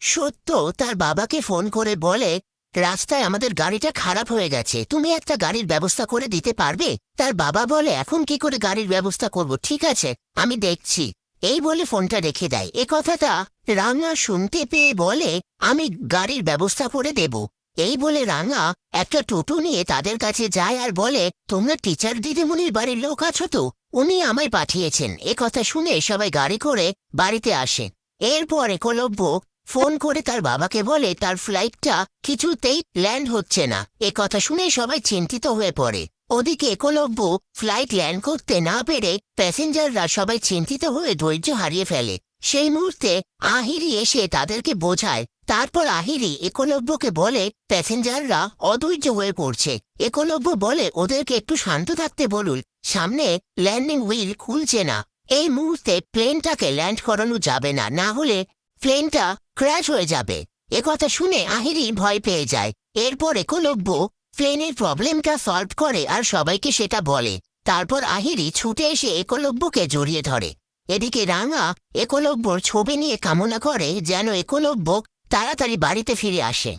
সত্য, তার বাবাকে ফোন করে বলে, রাস্তায় আমাদের গাড়িটা খারাপ হয়ে গেছে। তুমি একটা গাড়ির ব্যবস্থা করে দিতে পারবে? তার বাবা বলে, এখন কি করে গাড়ির ব্যবস্থা করব? ঠিক আছে, আমি দেখছি। এই বলে ফোনটা রেখে দেয়। এ কথাটা রাঙা শুনতে পেয়ে বলে, আমি গাড়ির ব্যবস্থা করে দেব। এই বলে রাঙা একটা টোটো নিয়ে তাদের কাছে যায় আর বলে, তোমরা টিচার দিদিমণির বাড়ির লোক আছো তো? উনি আমায় পাঠিয়েছেন। এ কথা শুনে সবাই গাড়ি করে বাড়িতে আসে। এরপর একলব্য ফোন করে তার বাবাকে বলে তার ফ্লাইটটা কিছুতেই ল্যান্ড হচ্ছে না। এ কথা শুনে সবাই চিন্তিত হয়ে পড়ে। ওদিকে একলব্য ফ্লাইট ল্যান্ড করতে না পেরে প্যাসেঞ্জাররা সবাই চিন্তিত হয়ে ধৈর্য হারিয়ে ফেলে। সেই মুহূর্তে আহিরি এসে তাদেরকে বোঝায়। তারপর আহিরি একলব্যকে বলে, প্যাসেঞ্জাররা অধৈর্য হয়ে পড়ছে। একলব্য বলে, ওদেরকে একটু শান্ত থাকতে বলুন। সামনে ল্যান্ডিং হুইল খুলছে না। এই মুহূর্তে প্লেনটাকে ল্যান্ড করানো যাবে না। না হলে প্লেনটা ক্র্যাশ হয়ে যাবে। কথা শুনে আহিরি ভয় পেয়ে যায়। এরপর একলব্য প্লেনের প্রবলেমটা সলভ করে আর সবাইকে সেটা বলে। তারপর আহিরি ছুটে এসে একলব্যকে জড়িয়ে ধরে। এদিকে রাঙা একলব্যর ছবি নিয়ে কামনা করে যেন একলব্য তাড়াতাড়ি বাড়িতে ফিরে আসে।